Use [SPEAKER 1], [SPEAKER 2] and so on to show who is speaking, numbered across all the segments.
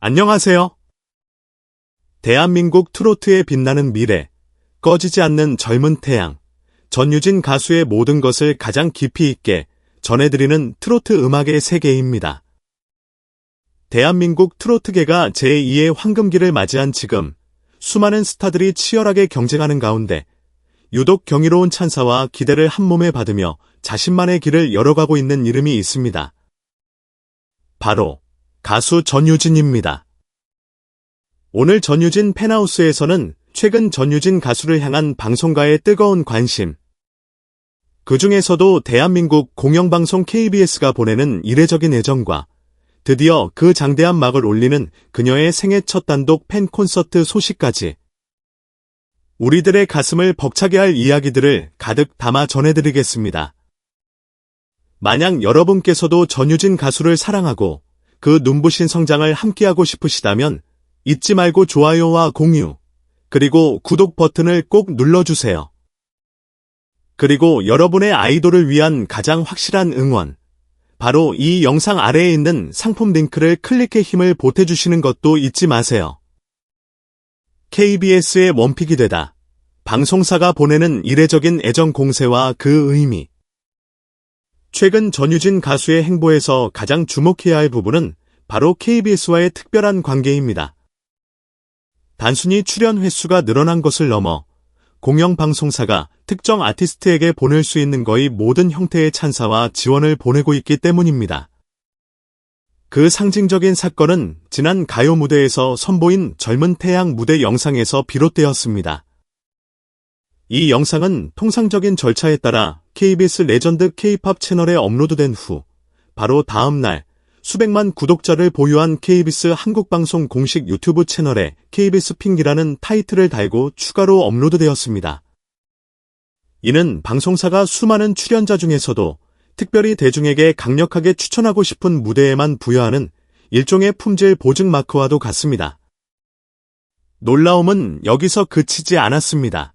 [SPEAKER 1] 안녕하세요. 대한민국 트로트의 빛나는 미래, 꺼지지 않는 젊은 태양, 전유진 가수의 모든 것을 가장 깊이 있게 전해드리는 트로트 음악의 세계입니다. 대한민국 트로트계가 제2의 황금기를 맞이한 지금, 수많은 스타들이 치열하게 경쟁하는 가운데, 유독 경이로운 찬사와 기대를 한 몸에 받으며 자신만의 길을 열어가고 있는 이름이 있습니다. 바로 가수 전유진입니다. 오늘 전유진 펜하우스에서는 최근 전유진 가수를 향한 방송가의 뜨거운 관심, 그 중에서도 대한민국 공영방송 KBS가 보내는 이례적인 애정과 드디어 그 장대한 막을 올리는 그녀의 생애 첫 단독 팬 콘서트 소식까지 우리들의 가슴을 벅차게 할 이야기들을 가득 담아 전해드리겠습니다. 만약 여러분께서도 전유진 가수를 사랑하고 그 눈부신 성장을 함께하고 싶으시다면 잊지 말고 좋아요와 공유, 그리고 구독 버튼을 꼭 눌러주세요. 그리고 여러분의 아이돌을 위한 가장 확실한 응원, 바로 이 영상 아래에 있는 상품 링크를 클릭해 힘을 보태주시는 것도 잊지 마세요. KBS의 원픽이 되다. 방송사가 보내는 이례적인 애정 공세와 그 의미. 최근 전유진 가수의 행보에서 가장 주목해야 할 부분은 바로 KBS와의 특별한 관계입니다. 단순히 출연 횟수가 늘어난 것을 넘어 공영방송사가 특정 아티스트에게 보낼 수 있는 거의 모든 형태의 찬사와 지원을 보내고 있기 때문입니다. 그 상징적인 사건은 지난 가요 무대에서 선보인 젊은 태양 무대 영상에서 비롯되었습니다. 이 영상은 통상적인 절차에 따라 KBS 레전드 K-팝 채널에 업로드된 후 바로 다음 날 수백만 구독자를 보유한 KBS 한국방송 공식 유튜브 채널에 KBS 핑기라는 타이틀을 달고 추가로 업로드되었습니다. 이는 방송사가 수많은 출연자 중에서도 특별히 대중에게 강력하게 추천하고 싶은 무대에만 부여하는 일종의 품질 보증 마크와도 같습니다. 놀라움은 여기서 그치지 않았습니다.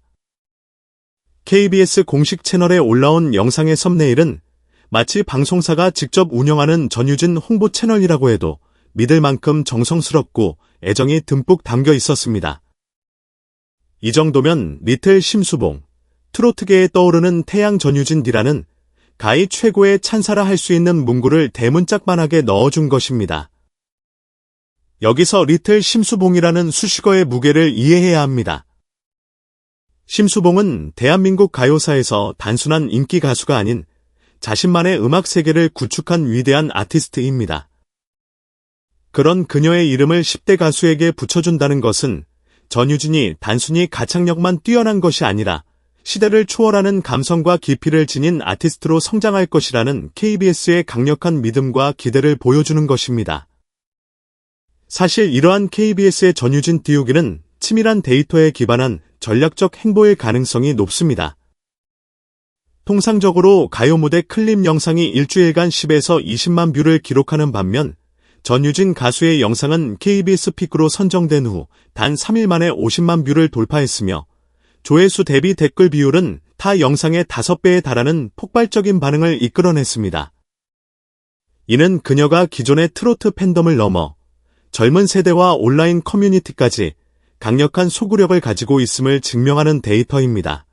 [SPEAKER 1] KBS 공식 채널에 올라온 영상의 썸네일은 마치 방송사가 직접 운영하는 전유진 홍보 채널이라고 해도 믿을 만큼 정성스럽고 애정이 듬뿍 담겨 있었습니다. 이 정도면 리틀 심수봉, 트로트계에 떠오르는 태양 전유진디라는 가히 최고의 찬사라 할 수 있는 문구를 대문짝만하게 넣어준 것입니다. 여기서 리틀 심수봉이라는 수식어의 무게를 이해해야 합니다. 심수봉은 대한민국 가요사에서 단순한 인기 가수가 아닌 자신만의 음악 세계를 구축한 위대한 아티스트입니다. 그런 그녀의 이름을 10대 가수에게 붙여준다는 것은 전유진이 단순히 가창력만 뛰어난 것이 아니라 시대를 초월하는 감성과 깊이를 지닌 아티스트로 성장할 것이라는 KBS의 강력한 믿음과 기대를 보여주는 것입니다. 사실 이러한 KBS의 전유진 띄우기는 치밀한 데이터에 기반한 전략적 행보일 가능성이 높습니다. 통상적으로 가요 무대 클립 영상이 일주일간 10에서 20만 뷰를 기록하는 반면 전유진 가수의 영상은 KBS 픽으로 선정된 후 단 3일 만에 50만 뷰를 돌파했으며 조회수 대비 댓글 비율은 타 영상의 5배에 달하는 폭발적인 반응을 이끌어냈습니다. 이는 그녀가 기존의 트로트 팬덤을 넘어 젊은 세대와 온라인 커뮤니티까지 강력한 소구력을 가지고 있음을 증명하는 데이터입니다.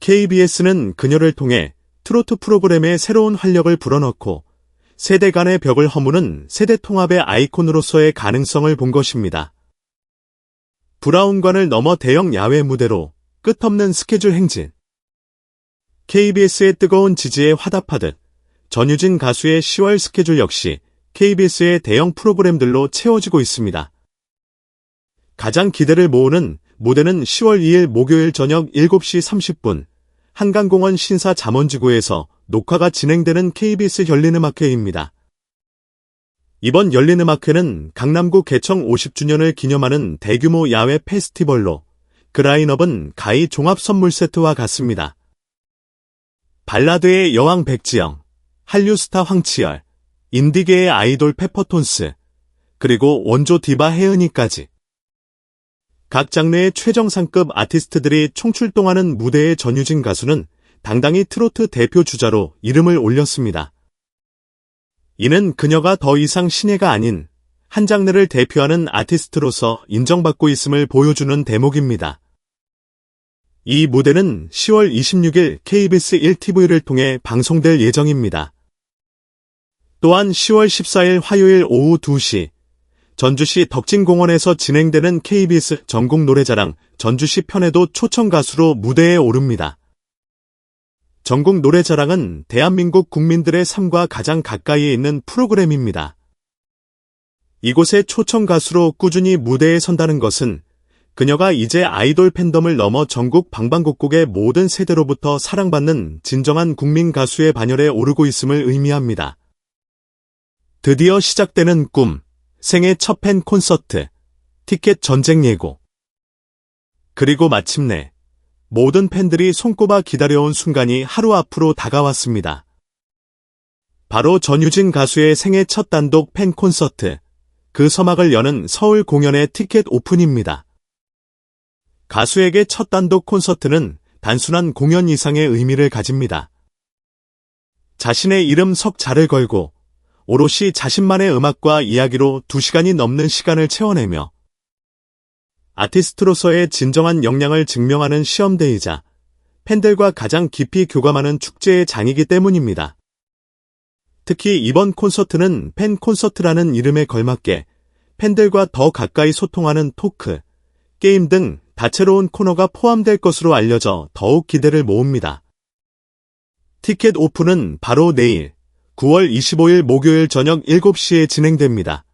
[SPEAKER 1] KBS는 그녀를 통해 트로트 프로그램에 새로운 활력을 불어넣고 세대 간의 벽을 허무는 세대 통합의 아이콘으로서의 가능성을 본 것입니다. 브라운관을 넘어 대형 야외 무대로 끝없는 스케줄 행진. KBS의 뜨거운 지지에 화답하듯 전유진 가수의 10월 스케줄 역시 KBS의 대형 프로그램들로 채워지고 있습니다. 가장 기대를 모으는 무대는 10월 2일 목요일 저녁 7시 30분 한강공원 신사 잠원지구에서 녹화가 진행되는 KBS 열린음악회입니다. 이번 열린음악회는 강남구 개청 50주년을 기념하는 대규모 야외 페스티벌로 그 라인업은 가히 종합선물 세트와 같습니다. 발라드의 여왕 백지영, 한류 스타 황치열, 인디계의 아이돌 페퍼톤스, 그리고 원조 디바 혜은이까지 각 장르의 최정상급 아티스트들이 총출동하는 무대의 전유진 가수는 당당히 트로트 대표 주자로 이름을 올렸습니다. 이는 그녀가 더 이상 신예가 아닌 한 장르를 대표하는 아티스트로서 인정받고 있음을 보여주는 대목입니다. 이 무대는 10월 26일 KBS 1TV를 통해 방송될 예정입니다. 또한 10월 14일 화요일 오후 2시 전주시 덕진공원에서 진행되는 KBS 전국 노래자랑 전주시 편에도 초청 가수로 무대에 오릅니다. 전국 노래자랑은 대한민국 국민들의 삶과 가장 가까이에 있는 프로그램입니다. 이곳에 초청 가수로 꾸준히 무대에 선다는 것은 그녀가 이제 아이돌 팬덤을 넘어 전국 방방곡곡의 모든 세대로부터 사랑받는 진정한 국민 가수의 반열에 오르고 있음을 의미합니다. 드디어 시작되는 꿈, 생애 첫 팬 콘서트, 티켓 전쟁 예고. 그리고 마침내 모든 팬들이 손꼽아 기다려온 순간이 하루 앞으로 다가왔습니다. 바로 전유진 가수의 생애 첫 단독 팬 콘서트, 그 서막을 여는 서울 공연의 티켓 오픈입니다. 가수에게 첫 단독 콘서트는 단순한 공연 이상의 의미를 가집니다. 자신의 이름 석자를 걸고 오롯이 자신만의 음악과 이야기로 두 시간이 넘는 시간을 채워내며 아티스트로서의 진정한 역량을 증명하는 시험대이자 팬들과 가장 깊이 교감하는 축제의 장이기 때문입니다. 특히 이번 콘서트는 팬 콘서트라는 이름에 걸맞게 팬들과 더 가까이 소통하는 토크, 게임 등 다채로운 코너가 포함될 것으로 알려져 더욱 기대를 모읍니다. 티켓 오픈은 바로 내일 9월 25일 목요일 저녁 7시에 진행됩니다.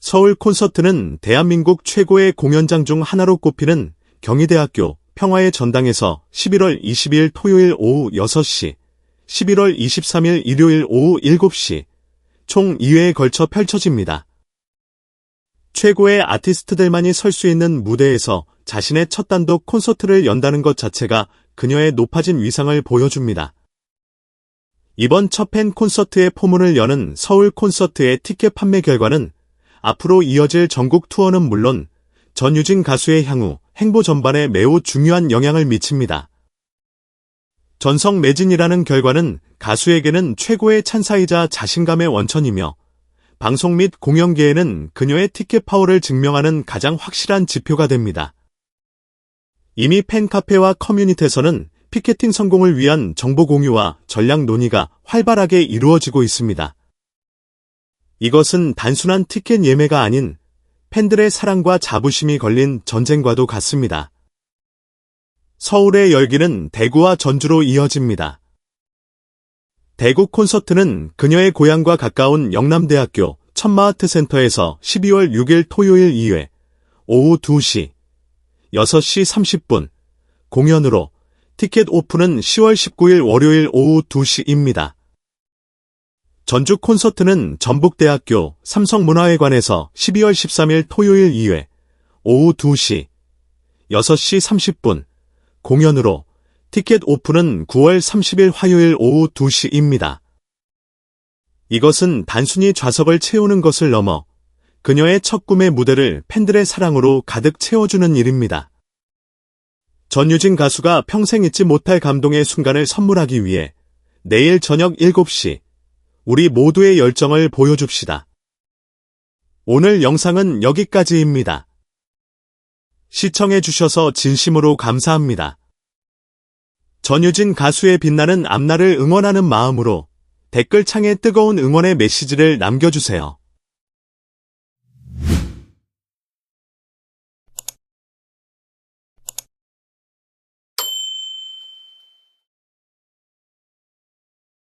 [SPEAKER 1] 서울 콘서트는 대한민국 최고의 공연장 중 하나로 꼽히는 경희대학교 평화의 전당에서 11월 22일 토요일 오후 6시, 11월 23일 일요일 오후 7시, 총 2회에 걸쳐 펼쳐집니다. 최고의 아티스트들만이 설 수 있는 무대에서 자신의 첫 단독 콘서트를 연다는 것 자체가 그녀의 높아진 위상을 보여줍니다. 이번 첫팬 콘서트의 포문을 여는 서울 콘서트의 티켓 판매 결과는 앞으로 이어질 전국 투어는 물론 전유진 가수의 향후 행보 전반에 매우 중요한 영향을 미칩니다. 전성 매진이라는 결과는 가수에게는 최고의 찬사이자 자신감의 원천이며 방송 및 공연계에는 그녀의 티켓 파워를 증명하는 가장 확실한 지표가 됩니다. 이미 팬카페와 커뮤니티에서는 피케팅 성공을 위한 정보 공유와 전략 논의가 활발하게 이루어지고 있습니다. 이것은 단순한 티켓 예매가 아닌 팬들의 사랑과 자부심이 걸린 전쟁과도 같습니다. 서울의 열기는 대구와 전주로 이어집니다. 대구 콘서트는 그녀의 고향과 가까운 영남대학교 천마아트센터에서 12월 6일 토요일 2회 오후 2시 6시 30분 공연으로 티켓 오픈은 10월 19일 월요일 오후 2시입니다. 전주 콘서트는 전북대학교 삼성문화회관에서 12월 13일 토요일 2회 오후 2시 6시 30분 공연으로 티켓 오픈은 9월 30일 화요일 오후 2시입니다. 이것은 단순히 좌석을 채우는 것을 넘어 그녀의 첫 꿈의 무대를 팬들의 사랑으로 가득 채워주는 일입니다. 전유진 가수가 평생 잊지 못할 감동의 순간을 선물하기 위해 내일 저녁 7시 우리 모두의 열정을 보여줍시다. 오늘 영상은 여기까지입니다. 시청해주셔서 진심으로 감사합니다. 전유진 가수의 빛나는 앞날을 응원하는 마음으로 댓글창에 뜨거운 응원의 메시지를 남겨주세요.